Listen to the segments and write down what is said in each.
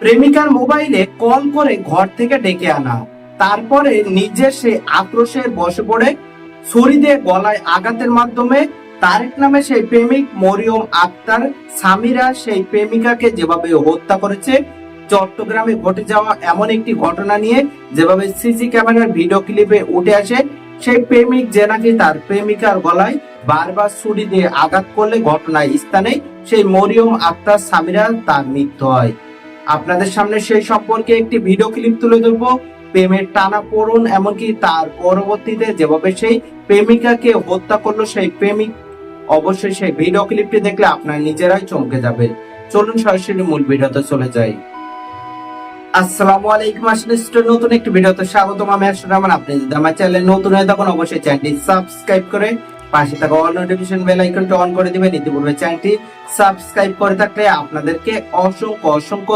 প্রেমিকার মোবাইলে কল করে ঘর থেকে ডেকে আনা। তারপরে নিজের সে আক্রোশের বসে পড়ে। ছুরি দিয়ে গলায় আঘাতের মাধ্যমে তারেক নামে সেই প্রেমিক মরিয়ম আক্তার, সামিরা সেই প্রেমিকাকে যেভাবে হত্যা করেছে চট্টগ্রামে ঘটে যাওয়া এমন একটি ঘটনা নিয়ে যেভাবে সিসি ক্যামেরার ভিডিও ক্লিপে উঠে আসে, সেই প্রেমিক যে নাকি তার প্রেমিকার গলায় বারবার ছুরি দিয়ে আঘাত করলে ঘটনায় স্থানে সেই মরিয়ম আক্তার সামিরা তার মৃত্যু হয়। আপনাদের সামনে সেই সম্পর্কে একটি ভিডিও ক্লিপ তুলে ধরবো। প্রেমের টানা পড়ুন এমনকি তার পরবর্তীতে যেভাবে সেই প্রেমিকাকে হত্যা করল, সেই প্রেমিক অবশ্যই সেই ভিডিও ক্লিপটি দেখলে আপনার নিজেরাই চমকে যাবেন। চলুন সরাসরি মূল ভিডিওতে চলে যাই। অসংখ্য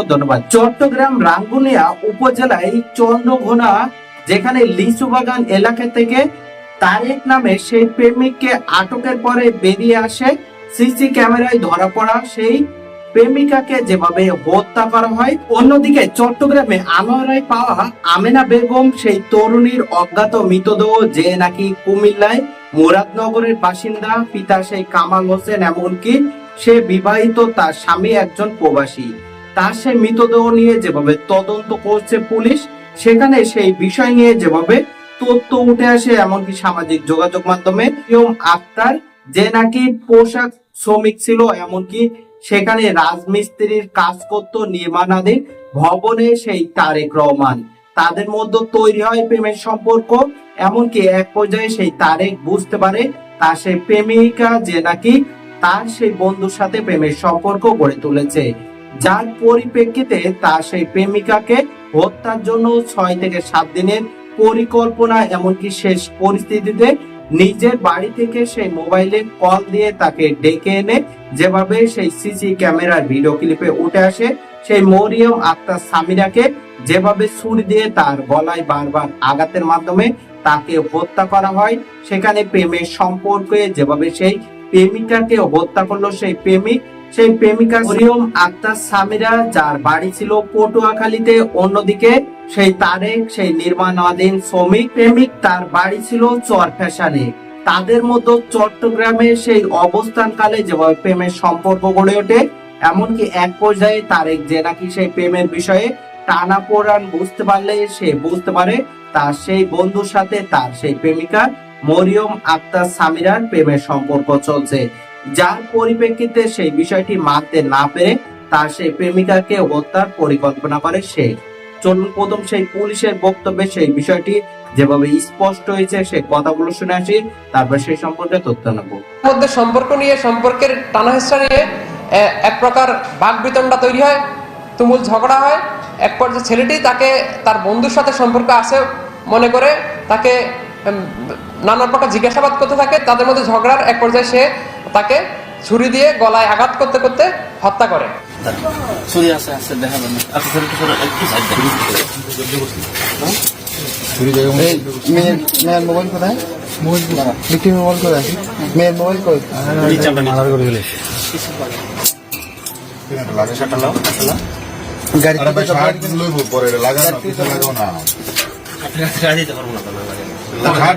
ধন্যবাদ। চট্টগ্রাম রাঙ্গুনিয়া উপজেলায় চন্দ্রঘোনা, যেখানে লিচু বাগান এলাকা থেকে তারেক নামে সেই প্রেমিককে আটকের পরে বেরিয়ে আসে সিসি ক্যামেরায় ধরা পড়া সেই প্রেমিকাকে যেভাবে হত্যা করা হয়, অন্যদিকে চট্টগ্রামে আনোয়ারায় পাওয়া আমেনা বেগম, সেই তরুণীর অজ্ঞাত মৃতদেহ যে নাকি কুমিল্লায় মুরাদনগরের বাসিন্দা পিতা সেই কামাল হোসেন, এমনকি সে বিবাহিত তার স্বামী একজন প্রবাসী। তার সেই মৃতদেহ নিয়ে যেভাবে তদন্ত করছে পুলিশ, সেখানে সেই বিষয় নিয়ে যেভাবে তথ্য উঠে আসে, এমনকি সামাজিক যোগাযোগ মাধ্যমে আক্তার যে নাকি পোশাক শ্রমিক ছিল, এমনকি সেখানে রাজমিস্ত্রির কাজ করত নির্মাণাধীন ভবনে সেই তারেক রহমান। তাদের মধ্যে তৈরি হয় প্রেমের সম্পর্ক, এমনকি এক পর্যায়ে সেই তারেক বুঝতে পারে তার সেই প্রেমিকা যে নাকি তার সেই বন্ধুর সাথে প্রেমের সম্পর্ক গড়ে তুলেছে। যার পরিপ্রেক্ষিতে তার সেই প্রেমিকাকে হত্যার জন্য ছয় থেকে সাত দিনের পরিকল্পনা, এমনকি শেষ পরিস্থিতিতে নিজের বাড়ি থেকে সেই মোবাইলে কল দিয়ে তাকে ডেকে এনে যেভাবে সেই সিসি ক্যামেরার ভিডিও ক্লিপে উঠে আসে, সেই মরিয়ম আক্তার সামিরাকে যেভাবে ছুরি দিয়ে তার গলায় বারবার আঘাতের মাধ্যমে তাকে হত্যা করা হয়, সেখানে প্রেমের সম্পর্কে যেভাবে সেই প্রেমিকাকে হত্যা করল সেই প্রেমিক, সেই প্রেমিকা মরিয়ম আক্তার সামিরা, যার বাড়ি ছিল পটুয়াখালীতে, অন্যদিকে সেই তারেক, সেই নির্মাণাধীন শ্রমিক প্রেমিক, তার বাড়ি ছিল চর ফ্যাশনে তাদের মধ্যে চট্টগ্রামে সেই অবস্থানকালে যেভাবে প্রেমের সম্পর্ক গড়ে ওঠে, এমনকি এক পর্যায়ে তারেক যে নাকি সেই প্রেমের বিষয়ে টানা পোড়ান বুঝতে পারলে সে বুঝতে পারে, তার সেই বন্ধুর সাথে তার সেই প্রেমিকা মরিয়ম আক্তার সামিরার প্রেমের সম্পর্ক চলছে। যার পরিপ্রেক্ষিতে সেই বিষয়টি মানতে না পেরে তার সেই প্রেমিকাকে হত্যার পরিকল্পনা করে সে। চলুন প্রথম সেই পুলিশের বক্তব্যে সেই বিষয়টি, যেভাবে স্পষ্ট হয়েছে সেই কথাগুলো শুনে আসি, তারপর সেই সম্পর্কে তথ্য নেব। মধ্যে সম্পর্ক নিয়ে, সম্পর্কের টানাহেসা নিয়ে, এ- এক প্রকার বাক বিতণ্ডা তৈরি হয়, তুমুল ঝগড়া হয়। এক পর্যায়ে ছেলেটি তাকে, তার বন্ধুর সাথে সম্পর্ক আছে মনে করে, তাকে নানা প্রকার জিজ্ঞাসাবাদ করতে থাকে, তাদের মধ্যে ঝগড়ার এক পর্যায়ে সে তাকে ছুরি দিয়ে গলায় আঘাত করতে করতে হত্যা করে। ছুরি আছে আছে মেয়ের মেয়ের মোবাইল কোথায়? বিক্রি মোবাইল কোথায় মেয়ের মোবাইল কই? গাড়ি লাগানো না।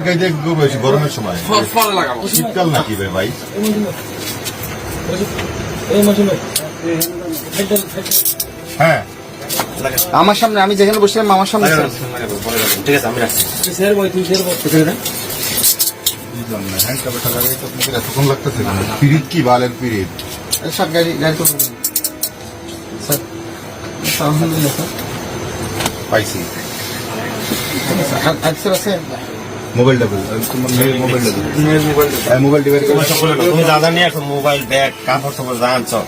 গাইতে গরমের সময়। শীতকাল নাকি ভাই? হ্যাঁ। আমার সামনে আমি যেখানে বসছিলাম আমার সামনে। ঠিক আছে আমি রাখছি। এতক্ষণ লাগতেছে পিরিত কি বালের পিরিত? সব গাড়ি গাড়ি করে স্যার আলহামদুলিল্লাহ স্যার পাইছি। আচ্ছা আছে মোবাইলটা বল তোমার মেয়ের মোবাইলটা দিবে হ্যাঁ মোবাইলটা বের করে তোমার সকলে না, তুমি যা নিয়ে আসো মোবাইল ব্যাগ কাপড় টাপড় যা আনছো।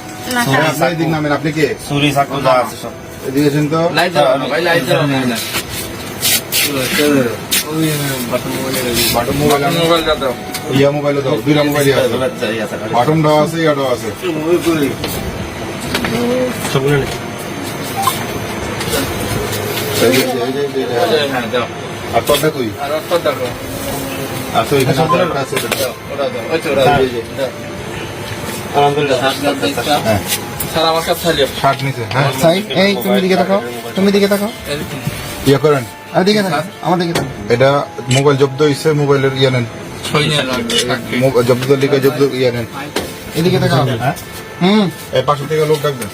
আপনার দিক নামেন আপনি কে? ছুরি চাকু যা আছে সব। এদিকে তো? বাটন মোবাইল ইয়া মোবাইল দাও দুইটা মোবাইল আছে। ইয়ে আছে, গাড়ি। বাটন দাও আছে ইয়াটাও আছে। সবগুলো যে, এই যে। আর তোরটা কই? আচ্ছা এখানে আছে হ্যাঁ। শার্ট নিচে হ্যাঁ। এই তুমি দিকে তাকাও তুমি দিকে তাকাও। ইয়ে করেন। আর দিকে তাকাও আমার দিকে তাকাও এটা মোবাইল জব্দ হয়েছে মোবাইলের ইয়ে নেন। জব্দ লিখে জব্দ ইয়ে নেন। এদিকে তাকাও। হুম। এই পাশে থেকে লোক ডাকবেন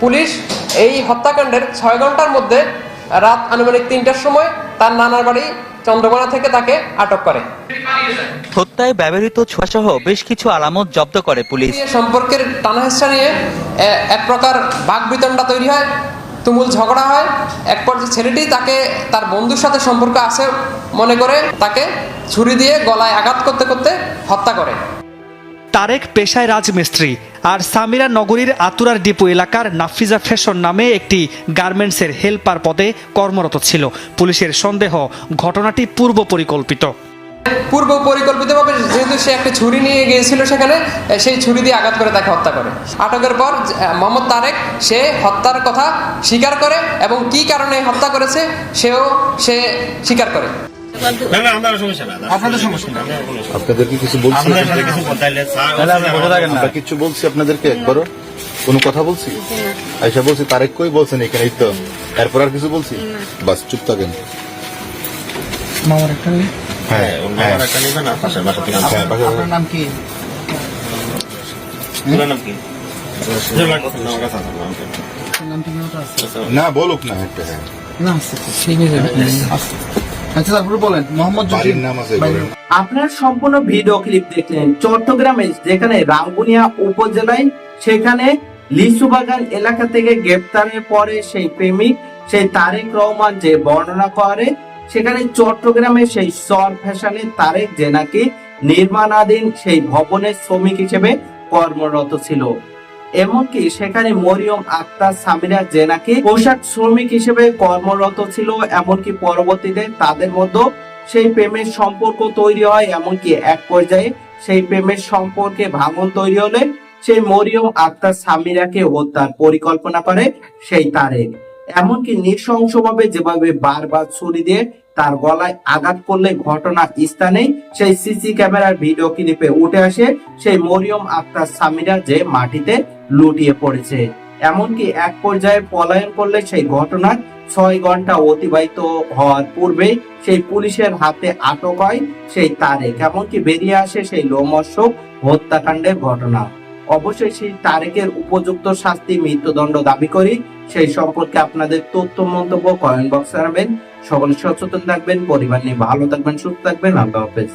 পুলিশ এই হত্যাকাণ্ডের ছয় ঘণ্টার মধ্যে রাত আনুমানিক তিনটার সময় তার নানার বাড়ি চন্দ্রকোনা থেকে তাকে আটক করে। হত্যায় ব্যবহৃত ছোঁয়াসহ বেশ কিছু আলামত জব্দ করে পুলিশ। সম্পর্কের টানাহেসা নিয়ে এক প্রকার বাগবিতণ্ডা তৈরি হয় তুমুল ঝগড়া হয়। এক পর্যায়ে ছেলেটি তাকে তার বন্ধুর সাথে সম্পর্ক আছে মনে করে তাকে ছুরি দিয়ে গলায় আঘাত করতে করতে হত্যা করে। তারেক পেশায় রাজমিস্ত্রি আর সামিরা নগরীর আতুরার ডিপো এলাকার নাফিজা ফ্যাশন নামে একটি গার্মেন্টসের হেল্পার পদে কর্মরত ছিল। পুলিশের সন্দেহ ঘটনাটি পূর্ব পরিকল্পিত। পূর্ব পরিকল্পিতভাবে যেহেতু সে একটা ছুরি নিয়ে গিয়েছিল সেখানে, সেই ছুরি দিয়ে আঘাত করে তাকে হত্যা করে। আটকের পর মোহাম্মদ তারেক, সে হত্যার কথা স্বীকার করে এবং কি কারণে হত্যা করেছে, সেও সে স্বীকার করে। না না সমস্যা না আপনাদের সমস্যা নেই। আপনাদেরকে কিছু বলছি? কিছু আমরা কিছু বলছি আপনাদেরকে একবারও। কোনো কথা বলছি? আইসা বলছি তারেক কই বলছেন এখানে? তো। এরপর আর কিছু বলছি? বাস চুপ থাকেন। মামার একটা হ্যাঁ হ্যাঁ একটা নেবেন হ্যাঁ, হবে। পাশে- আপনার নাম কি? নাম কি? না, বলুক না একটা। হ্যাঁ না ঠিক আছে। আছে। আচ্ছা তারপরে বলেন মোহাম্মদ জসিম। নাম আছে আপনার সম্পূর্ণ ভিডিও ক্লিপ দেখলেন। চট্টগ্রামে যেখানে রাঙ্গুনিয়া উপজেলায় সেখানে লিচুবাগান এলাকা থেকে গ্রেপ্তারের পরে সেই প্রেমিক সেই তারেক রহমান যে বর্ণনা করে সেখানে চট্টগ্রামে সেই সর ফ্যাশনে তারেক যে নাকি নির্মাণাধীন সেই ভবনের শ্রমিক হিসেবে কর্মরত ছিল। এমনকি সেখানে মরিয়ম আক্তার সামিরা যে নাকি পোশাক শ্রমিক হিসেবে কর্মরত ছিল, এমনকি পরবর্তীতে তাদের মধ্যে সেই প্রেমের সম্পর্ক তৈরি হয়, এমনকি এক পর্যায়ে সেই প্রেমের সম্পর্কে ভাঙন তৈরি হলে সেই মরিয়ম আক্তার সামিরাকে হত্যার পরিকল্পনা করে সেই তারেক। এমনকি নৃশংসভাবে যেভাবে বারবার ছুরি দিয়ে তার গলায় আঘাত করলে ঘটনা স্থানেই সেই সিসি ক্যামেরার ভিডিও ক্লিপে উঠে আসে সেই মরিয়ম আক্তার সামিরা যে মাটিতে লুটিয়ে পড়েছে। এমনকি এক পর্যায়ে পলায়ন করলে সেই ঘটনার ছয় ঘণ্টা অতিবাহিত হওয়ার পূর্বেই সেই পুলিশের হাতে আটক হয় সেই তারেক। এমনকি বেরিয়ে আসে সেই লোমর্ষক হত্যাকাণ্ডের ঘটনা। অবশ্যই সেই তারেকের উপযুক্ত শাস্তি মৃত্যুদণ্ড দাবি করি। সেই সম্পর্কে আপনাদের তথ্য মন্তব্য কমেন্ট বক্সে জানাবেন। সকলে সচেতন থাকবেন, পরিবার নিয়ে ভালো থাকবেন, সুস্থ থাকবেন। আল্লাহ হাফেজ।